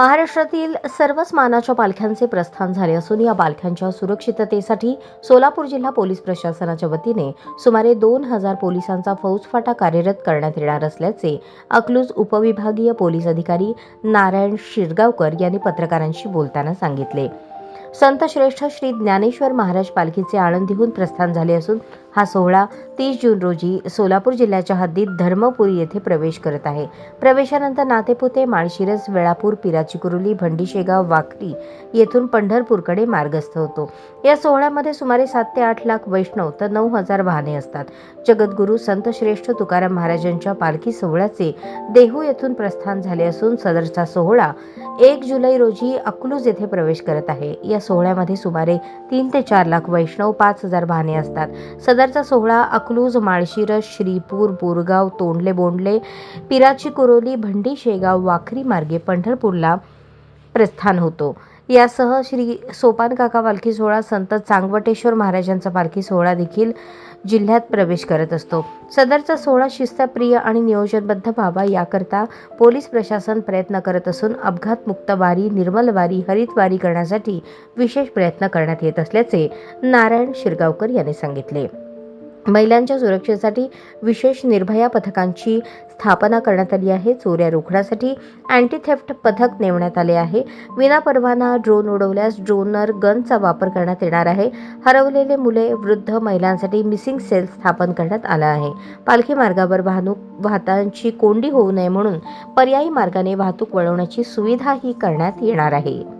महाराष्ट्रातील सर्वच मानाच्या पालख्यांचे प्रस्थान झाले असून या पालख्यांच्या सुरक्षिततेसाठी सोलापूर जिल्हा पोलीस प्रशासनाच्या वतीने सुमारे दोन हजार पोलिसांचा फौजफाटा कार्यरत करण्यात येणार असल्याचे अकलूज उपविभागीय पोलीस अधिकारी नारायण शिरगावकर यांनी पत्रकारांशी बोलताना सांगितले. संत श्रेष्ठ श्री ज्ञानेश्वर महाराज पालखीचे आळंदीहून प्रस्थान झाले असून हा सोहळा तीस जून रोजी सोलापूर जिल्ह्याच्या हद्दीत धर्मपुरी येथे प्रवेश करत आहे. प्रवेशानंतर नातेपुते माळशिरस वेळापूर पिराची कुरुली भंडीशेगाव वाकडी येथून पंढरपूरकडे मार्गस्थ होतो. या सोहळ्यामध्ये सुमारे सात ते आठ लाख वैष्णव तर नऊ हजार वाहने असतात. जगद्गुरू संतश्रेष्ठ तुकाराम महाराजांच्या पालखी सोहळ्याचे देहू येथून प्रस्थान झाले असून सदरचा सोहळा एक जुलै रोजी अकलूज येथे प्रवेश करत आहे. या सोहळ्यामध्ये सुमारे तीन ते चार लाख वैष्णव पाच हजार वाहने असतात. सदरचा सोहळा अकलूज माळशिरस श्रीपूर बोरगाव तोंडले बोंडले पिराची कुरोली भंडी शेगाव वाखरी मार्गे पंढरपूरला प्रस्थान होतो. यासह श्री सोपान काका पालखी सोहळा संत चांगवटेश्वर महाराजांचा पालखी सोहळा देखील जिल्ह्यात प्रवेश करत असतो. सदरचा सोहळा शिस्तप्रिय आणि नियोजनबद्ध व्हावा याकरता पोलीस प्रशासन प्रयत्न करत असून अपघातमुक्त वारी निर्मल वारी हरित वारी करण्यासाठी विशेष प्रयत्न करण्यात येत असल्याचे नारायण शिरगावकर यांनी सांगितले. महिलांच्या सुरक्षेसाठी विशेष निर्भया पथकांची स्थापना करण्यात आली आहे. चोऱ्या रोखण्यासाठी अँटी थेफ्ट पथक नेमण्यात आले आहे. विनापरवाना ड्रोन उडवल्यास ड्रोनर गनचा वापर करण्यात येणार आहे. हरवलेले मुले वृद्ध महिलांसाठी मिसिंग सेल स्थापन करण्यात आला आहे. पालखी मार्गावर वाहतूक वाहतांची कोंडी होऊ नये म्हणून पर्यायी मार्गाने वाहतूक वळवण्याची सुविधाही करण्यात येणार आहे.